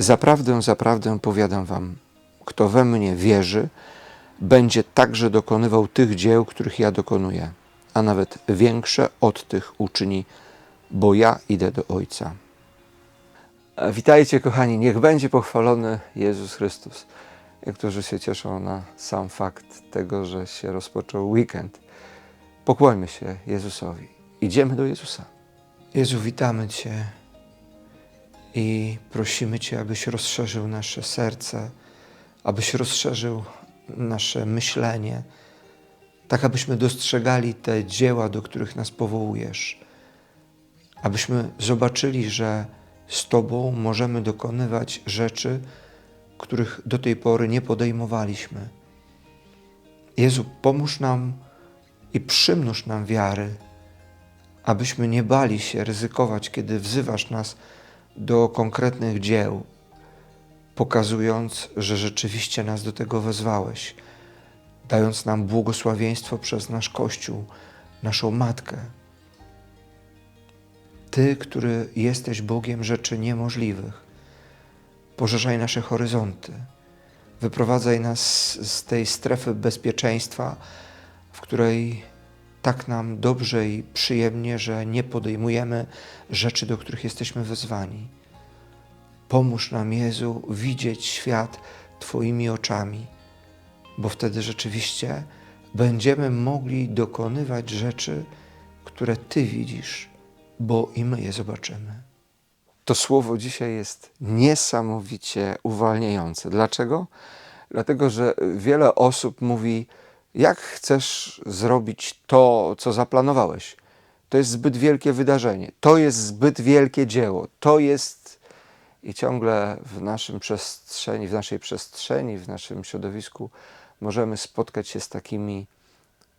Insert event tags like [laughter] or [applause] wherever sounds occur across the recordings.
Zaprawdę, zaprawdę powiadam wam, kto we mnie wierzy, będzie także dokonywał tych dzieł, których ja dokonuję, a nawet większe od tych uczyni, bo ja idę do Ojca. Witajcie, kochani, niech będzie pochwalony Jezus Chrystus. Niektórzy się cieszą na sam fakt tego, że się rozpoczął weekend. Pokłońmy się Jezusowi. Idziemy do Jezusa. Jezu, witamy Cię i prosimy Cię, abyś rozszerzył nasze serce, abyś rozszerzył nasze myślenie, tak abyśmy dostrzegali te dzieła, do których nas powołujesz, abyśmy zobaczyli, że z Tobą możemy dokonywać rzeczy, których do tej pory nie podejmowaliśmy. Jezu, pomóż nam i przymnóż nam wiary, abyśmy nie bali się ryzykować, kiedy wzywasz nas do konkretnych dzieł, pokazując, że rzeczywiście nas do tego wezwałeś, dając nam błogosławieństwo przez nasz Kościół, naszą Matkę. Ty, który jesteś Bogiem rzeczy niemożliwych, poszerzaj nasze horyzonty, wyprowadzaj nas z tej strefy bezpieczeństwa, w której tak nam dobrze i przyjemnie, że nie podejmujemy rzeczy, do których jesteśmy wezwani. Pomóż nam, Jezu, widzieć świat Twoimi oczami, bo wtedy rzeczywiście będziemy mogli dokonywać rzeczy, które Ty widzisz, bo i my je zobaczymy. To słowo dzisiaj jest niesamowicie uwalniające. Dlaczego? Dlatego, że wiele osób mówi, jak chcesz zrobić to, co zaplanowałeś. To jest zbyt wielkie wydarzenie, to jest zbyt wielkie dzieło, to jest i ciągle w naszym przestrzeni, w naszej przestrzeni, w naszym środowisku możemy spotkać się z takimi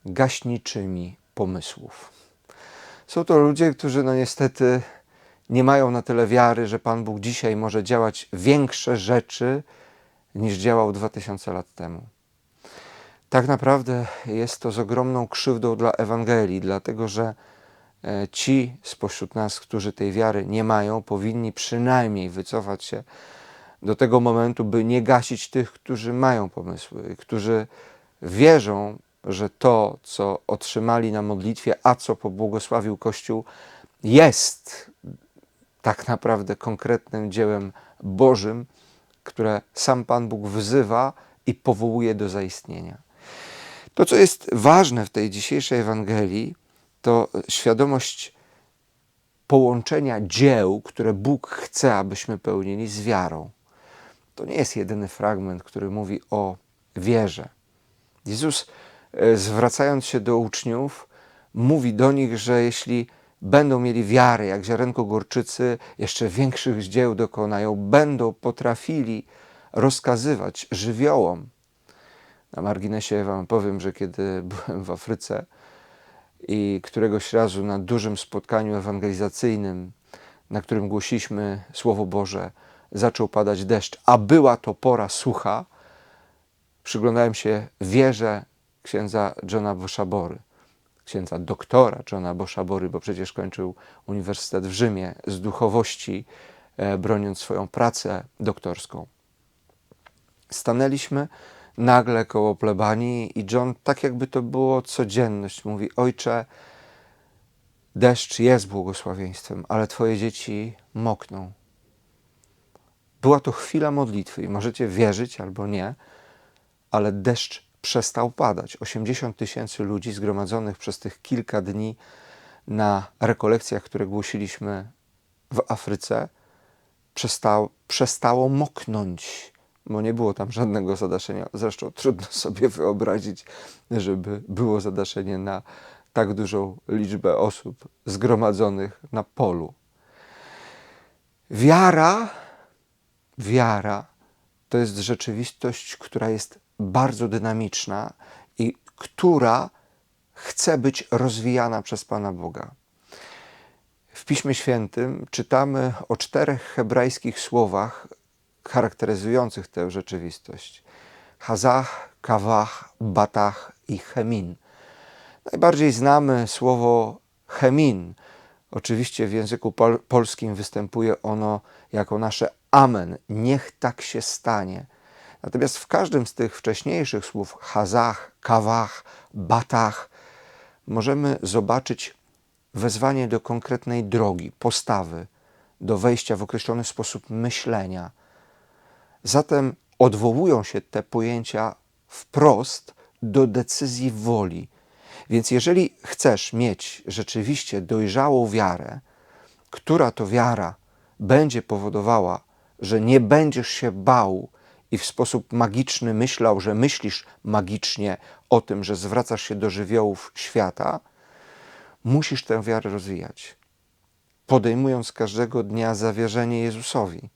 gaśniczymi pomysłów. Są to ludzie, którzy no niestety nie mają na tyle wiary, że Pan Bóg dzisiaj może działać większe rzeczy niż działał 2000 lat temu. Tak naprawdę jest to z ogromną krzywdą dla Ewangelii, dlatego że e, ci spośród nas, którzy tej wiary nie mają, powinni przynajmniej wycofać się do tego momentu, by nie gasić tych, którzy mają pomysły, którzy wierzą, że to, co otrzymali na modlitwie, a co pobłogosławił Kościół, jest tak naprawdę konkretnym dziełem Bożym, które sam Pan Bóg wzywa i powołuje do zaistnienia. To, co jest ważne w tej dzisiejszej Ewangelii, to świadomość połączenia dzieł, które Bóg chce, abyśmy pełnili z wiarą. To nie jest jedyny fragment, który mówi o wierze. Jezus, e, zwracając się do uczniów, mówi do nich, że jeśli będą mieli wiarę, jak ziarenko gorczycy, jeszcze większych dzieł dokonają, będą potrafili rozkazywać żywiołom. Na marginesie Wam powiem, że kiedy [laughs] byłem w Afryce i któregoś razu na dużym spotkaniu ewangelizacyjnym, na którym głosiliśmy Słowo Boże, zaczął padać deszcz, a była to pora sucha, przyglądałem się wierze księdza Johna Boshabory, księdza doktora Johna Boshabory, bo przecież kończył Uniwersytet w Rzymie z duchowości, e, broniąc swoją pracę doktorską. Stanęliśmy nagle koło plebanii i John, tak jakby to było codzienność, mówi: Ojcze, deszcz jest błogosławieństwem, ale Twoje dzieci mokną. Była to chwila modlitwy i możecie wierzyć albo nie, ale deszcz przestał padać. 80 tysięcy ludzi zgromadzonych przez tych kilka dni na rekolekcjach, które głosiliśmy w Afryce, przestało, przestało moknąć, bo nie było tam żadnego zadaszenia. Zresztą trudno [laughs] sobie wyobrazić, żeby było zadaszenie na tak dużą liczbę osób zgromadzonych na polu. Wiara, wiara to jest rzeczywistość, która jest bardzo dynamiczna i która chce być rozwijana przez Pana Boga. W Piśmie Świętym czytamy o czterech hebrajskich słowach charakteryzujących tę rzeczywistość: Hazach, Kawach, Batach i Chemin. Najbardziej znamy słowo Chemin, Oczywiście w języku pol polskim występuje ono jako nasze amen. Niech tak się stanie. Natomiast w każdym z tych wcześniejszych słów, hazach, kawach, batach, możemy zobaczyć wezwanie do konkretnej drogi, postawy, do wejścia w określony sposób myślenia. Zatem odwołują się te pojęcia wprost do decyzji woli. Więc jeżeli chcesz mieć rzeczywiście dojrzałą wiarę, która to wiara będzie powodowała, że nie będziesz się bał i w sposób magiczny myślał, że myślisz magicznie o tym, że zwracasz się do żywiołów świata, musisz tę wiarę rozwijać. Podejmując każdego dnia zawierzenie Jezusowi,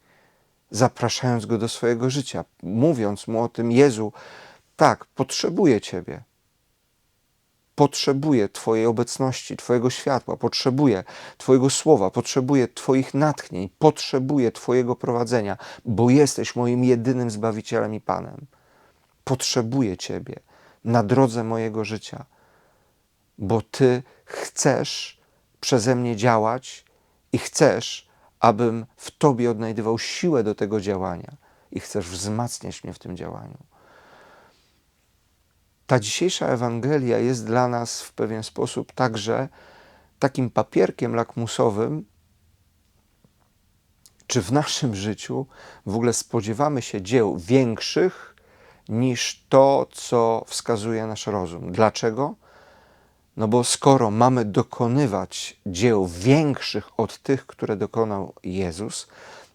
zapraszając go do swojego życia, mówiąc mu o tym: Jezu, tak, potrzebuję Ciebie. Potrzebuję Twojej obecności, Twojego światła, potrzebuję Twojego słowa, potrzebuję Twoich natchnień, potrzebuję Twojego prowadzenia, bo jesteś moim jedynym Zbawicielem i Panem. Potrzebuję Ciebie na drodze mojego życia, bo Ty chcesz przeze mnie działać i chcesz, abym w Tobie odnajdywał siłę do tego działania i chcesz wzmacniać mnie w tym działaniu. Ta dzisiejsza Ewangelia jest dla nas w pewien sposób także takim papierkiem lakmusowym, czy w naszym życiu w ogóle spodziewamy się dzieł większych niż to, co wskazuje nasz rozum. Dlaczego? No bo skoro mamy dokonywać dzieł większych od tych, które dokonał Jezus,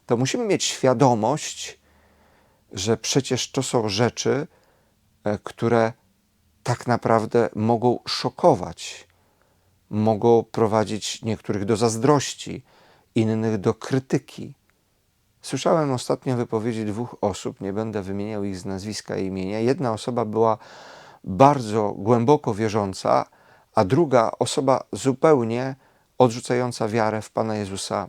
to musimy mieć świadomość, że przecież to są rzeczy, e, które tak naprawdę mogą szokować, mogą prowadzić niektórych do zazdrości, innych do krytyki. Słyszałem ostatnio wypowiedzi dwóch osób, nie będę wymieniał ich z nazwiska i imienia. Jedna osoba była bardzo głęboko wierząca, a druga osoba zupełnie odrzucająca wiarę w Pana Jezusa.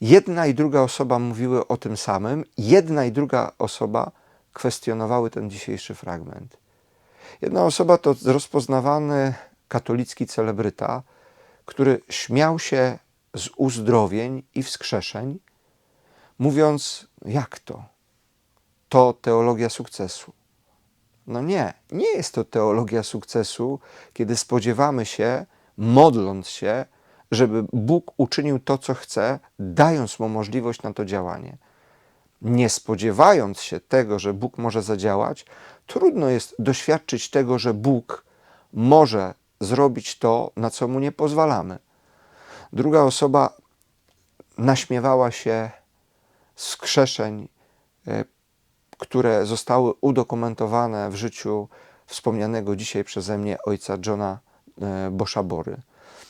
Jedna i druga osoba mówiły o tym samym, jedna i druga osoba kwestionowały ten dzisiejszy fragment. Jedna osoba to rozpoznawany katolicki celebryta, który śmiał się z uzdrowień i wskrzeszeń, mówiąc, jak to? To teologia sukcesu. No nie, nie jest to teologia sukcesu, kiedy spodziewamy się, modląc się, żeby Bóg uczynił to, co chce, dając mu możliwość na to działanie. Nie spodziewając się tego, że Bóg może zadziałać, trudno jest doświadczyć tego, że Bóg może zrobić to, na co mu nie pozwalamy. Druga osoba naśmiewała się z skrzeszeń, e, które zostały udokumentowane w życiu wspomnianego dzisiaj przeze mnie ojca Johna e, Boshabory.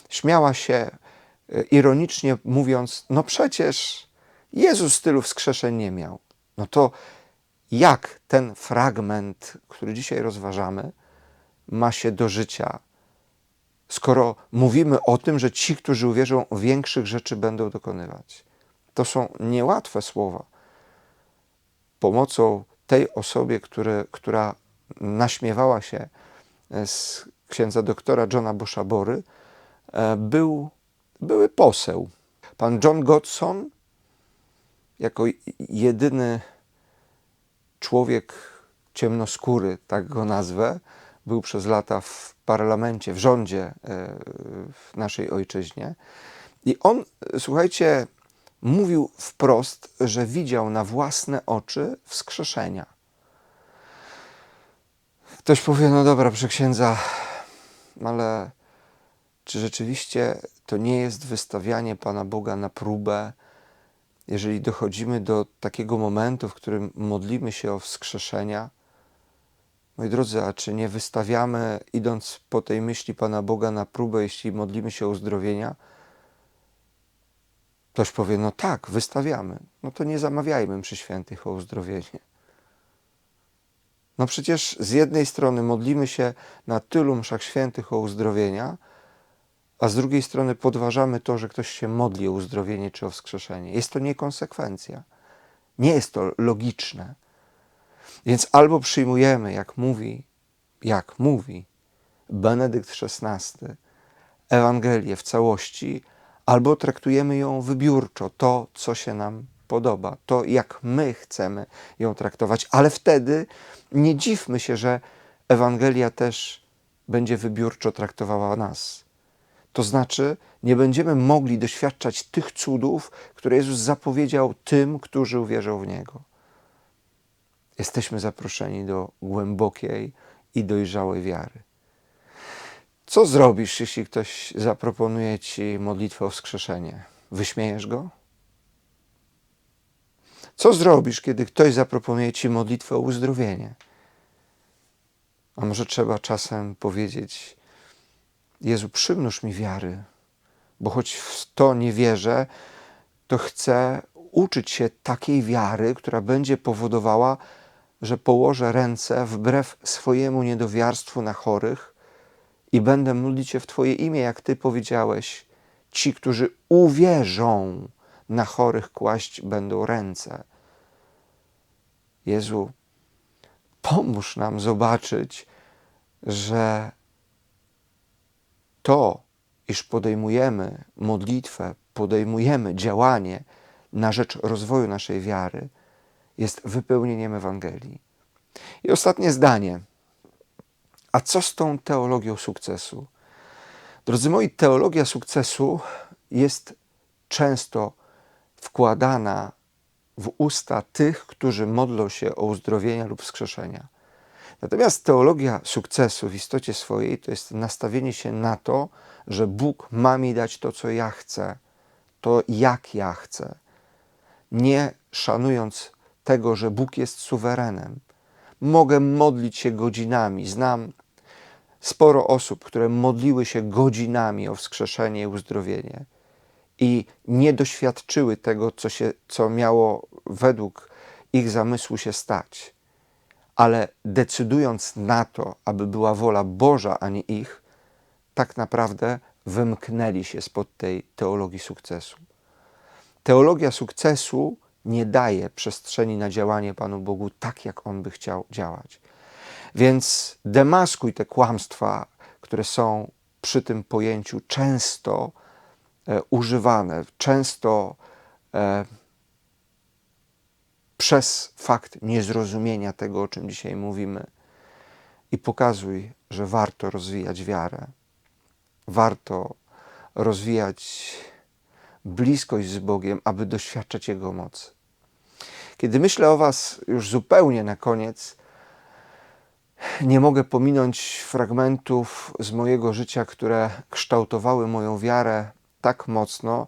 Śmiała się e, ironicznie mówiąc, no przecież Jezus tylu wskrzeszeń nie miał. No to jak ten fragment, który dzisiaj rozważamy, ma się do życia, skoro mówimy o tym, że ci, którzy uwierzą, większych rzeczy będą dokonywać. To są niełatwe słowa. Pomocą tej osobie, który, która naśmiewała się z księdza doktora Johna Boshabory, e, był, były poseł. Pan John Godson, jako jedyny człowiek ciemnoskóry, tak go nazwę, był przez lata w parlamencie, w rządzie e, w naszej ojczyźnie. I on, słuchajcie, mówił wprost, że widział na własne oczy wskrzeszenia. Ktoś powie, no dobra, proszę księdza, ale czy rzeczywiście to nie jest wystawianie Pana Boga na próbę, jeżeli dochodzimy do takiego momentu, w którym modlimy się o wskrzeszenia, moi drodzy, a czy nie wystawiamy, idąc po tej myśli Pana Boga na próbę, jeśli modlimy się o uzdrowienia? Ktoś powie, no tak, wystawiamy. No to nie zamawiajmy przy świętych o uzdrowienie. No przecież z jednej strony modlimy się na tylu mszach świętych o uzdrowienia, a z drugiej strony podważamy to, że ktoś się modli o uzdrowienie czy o wskrzeszenie. Jest to niekonsekwencja. Nie jest to logiczne. Więc albo przyjmujemy, jak mówi, jak mówi Benedykt XVI, Ewangelię w całości, albo traktujemy ją wybiórczo, to, co się nam podoba, to, jak my chcemy ją traktować, ale wtedy nie dziwmy się, że Ewangelia też będzie wybiórczo traktowała nas. To znaczy, nie będziemy mogli doświadczać tych cudów, które Jezus zapowiedział tym, którzy uwierzą w Niego. Jesteśmy zaproszeni do głębokiej i dojrzałej wiary. Co zrobisz, jeśli ktoś zaproponuje ci modlitwę o wskrzeszenie? Wyśmiejesz go? Co zrobisz, kiedy ktoś zaproponuje ci modlitwę o uzdrowienie? A może trzeba czasem powiedzieć: Jezu, przymnóż mi wiary, bo choć w to nie wierzę, to chcę uczyć się takiej wiary, która będzie powodowała, że położę ręce wbrew swojemu niedowiarstwu na chorych i będę modlić się w Twoje imię, jak Ty powiedziałeś. Ci, którzy uwierzą, na chorych kłaść będą ręce. Jezu, pomóż nam zobaczyć, że to, iż podejmujemy modlitwę, podejmujemy działanie na rzecz rozwoju naszej wiary, jest wypełnieniem Ewangelii. I ostatnie zdanie. A co z tą teologią sukcesu? Drodzy moi, teologia sukcesu jest często wkładana w usta tych, którzy modlą się o uzdrowienia lub wskrzeszenia. Natomiast teologia sukcesu w istocie swojej to jest nastawienie się na to, że Bóg ma mi dać to, co ja chcę, to jak ja chcę, nie szanując tego, że Bóg jest suwerenem. Mogę modlić się godzinami. Znam sporo osób, które modliły się godzinami o wskrzeszenie i uzdrowienie i nie doświadczyły tego, co, się, co miało według ich zamysłu się stać. Ale decydując na to, aby była wola Boża, a nie ich, tak naprawdę wymknęli się spod tej teologii sukcesu. Teologia sukcesu nie daje przestrzeni na działanie Panu Bogu tak, jak On by chciał działać. Więc demaskuj te kłamstwa, które są przy tym pojęciu często e, używane, często e, przez fakt niezrozumienia tego, o czym dzisiaj mówimy, i pokazuj, że warto rozwijać wiarę, warto rozwijać bliskość z Bogiem, aby doświadczać Jego mocy. Kiedy myślę o Was już zupełnie na koniec, nie mogę pominąć fragmentów z mojego życia, które kształtowały moją wiarę tak mocno,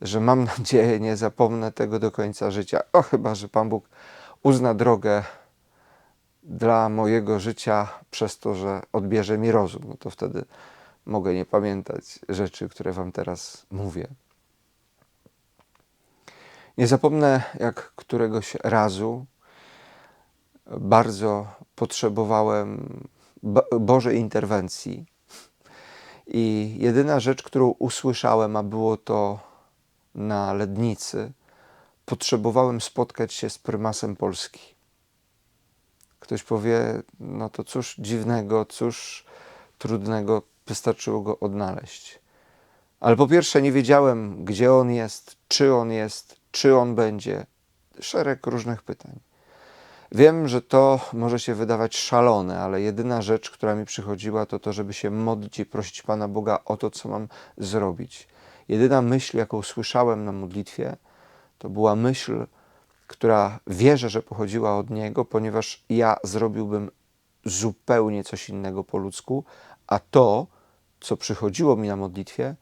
że mam [laughs] nadzieję, nie zapomnę tego do końca życia. O, chyba, że Pan Bóg uzna drogę dla mojego życia przez to, że odbierze mi rozum. No to wtedy mogę nie pamiętać rzeczy, które Wam teraz mówię. Nie zapomnę, jak któregoś razu bardzo potrzebowałem Bożej interwencji. I jedyna rzecz, którą usłyszałem, a było to na lednicy, potrzebowałem spotkać się z prymasem Polski. Ktoś powie, no to cóż dziwnego, cóż trudnego, wystarczyło go odnaleźć. Ale po pierwsze, nie wiedziałem, gdzie on jest, czy on jest, czy on będzie. Szereg różnych pytań. Wiem, że to może się wydawać szalone, ale jedyna rzecz, która mi przychodziła, to to, żeby się modlić i prosić Pana Boga o to, co mam zrobić. Jedyna myśl, jaką słyszałem na modlitwie, to była myśl, która wierzę, że pochodziła od Niego, ponieważ ja zrobiłbym zupełnie coś innego po ludzku, a to, co przychodziło mi na modlitwie,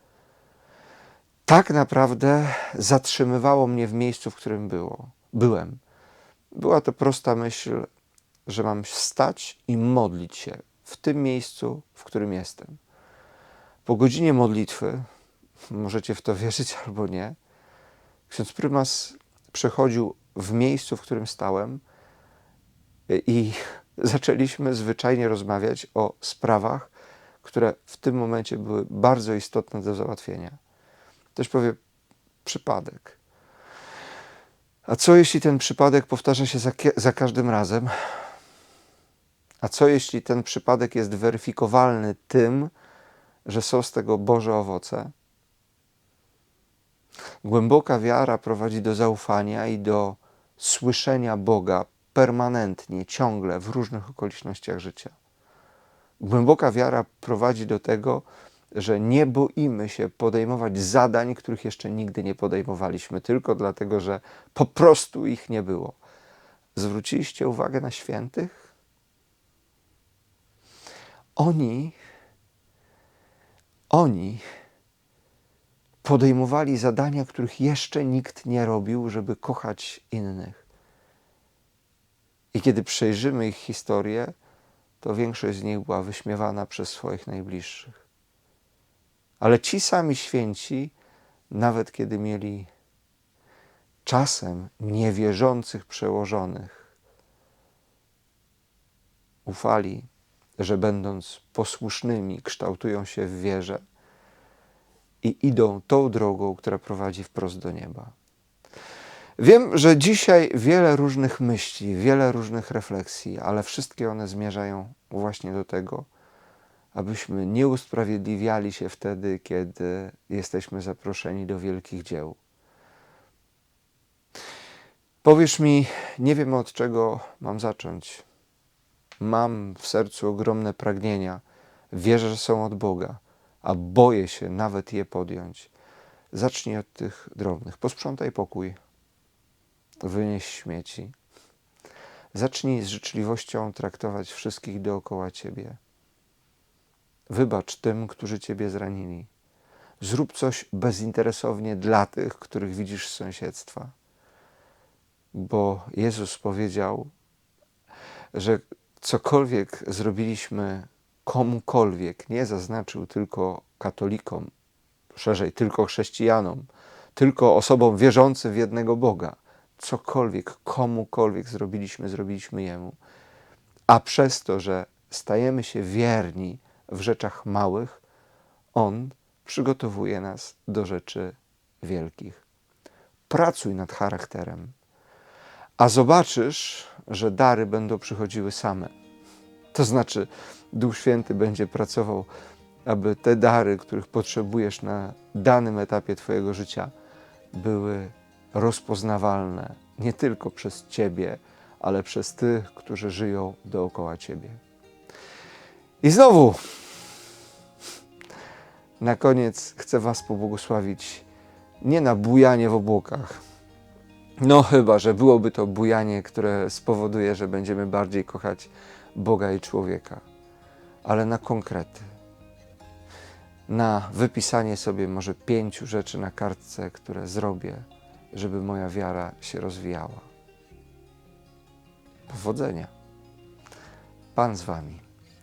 tak naprawdę zatrzymywało mnie w miejscu, w którym było, byłem. Była to prosta myśl, że mam stać i modlić się w tym miejscu, w którym jestem. Po godzinie modlitwy, możecie w to wierzyć [laughs] albo nie, ksiądz prymas przechodził w miejscu, w którym stałem i [laughs] zaczęliśmy zwyczajnie rozmawiać o sprawach, które w tym momencie były bardzo istotne do załatwienia. Ktoś powie, przypadek. A co jeśli ten przypadek powtarza się za, za każdym razem? A co jeśli ten przypadek jest weryfikowalny tym, że są z tego Boże owoce? Głęboka wiara prowadzi do zaufania i do słyszenia Boga permanentnie, ciągle, w różnych okolicznościach życia. Głęboka wiara prowadzi do tego, że nie boimy się podejmować zadań, których jeszcze nigdy nie podejmowaliśmy, tylko dlatego, że po prostu ich nie było. Zwróciliście uwagę na świętych? Oni, oni podejmowali zadania, których jeszcze nikt nie robił, żeby kochać innych. I kiedy przejrzymy ich historię, to większość z nich była wyśmiewana przez swoich najbliższych. Ale ci sami święci, nawet kiedy mieli czasem niewierzących przełożonych, ufali, że będąc posłusznymi, kształtują się w wierze i idą tą drogą, która prowadzi wprost do nieba. Wiem, że dzisiaj wiele różnych myśli, wiele różnych refleksji, ale wszystkie one zmierzają właśnie do tego, abyśmy nie usprawiedliwiali się wtedy, kiedy jesteśmy zaproszeni do wielkich dzieł. Powiesz mi, nie wiem od czego mam zacząć. Mam w sercu ogromne pragnienia, wierzę, że są od Boga, a boję się nawet je podjąć. Zacznij od tych drobnych. Posprzątaj pokój, wynieś śmieci. Zacznij z życzliwością traktować wszystkich dookoła ciebie. Wybacz tym, którzy ciebie zranili. Zrób coś bezinteresownie dla tych, których widzisz z sąsiedztwa. Bo Jezus powiedział, że cokolwiek zrobiliśmy komukolwiek, nie zaznaczył tylko katolikom, szerzej tylko chrześcijanom, tylko osobom wierzącym w jednego Boga. Cokolwiek, komukolwiek zrobiliśmy, zrobiliśmy Jemu. A przez to, że stajemy się wierni w rzeczach małych, On przygotowuje nas do rzeczy wielkich. Pracuj nad charakterem, a zobaczysz, że dary będą przychodziły same. To znaczy, Duch Święty będzie pracował, aby te dary, których potrzebujesz na danym etapie Twojego życia, były rozpoznawalne nie tylko przez Ciebie, ale przez tych, którzy żyją dookoła Ciebie. I znowu, na koniec chcę Was pobłogosławić nie na bujanie w obłokach. No, chyba, że byłoby to bujanie, które spowoduje, że będziemy bardziej kochać Boga i człowieka, ale na konkrety. Na wypisanie sobie może pięciu rzeczy na kartce, które zrobię, żeby moja wiara się rozwijała. Powodzenia. Pan z Wami.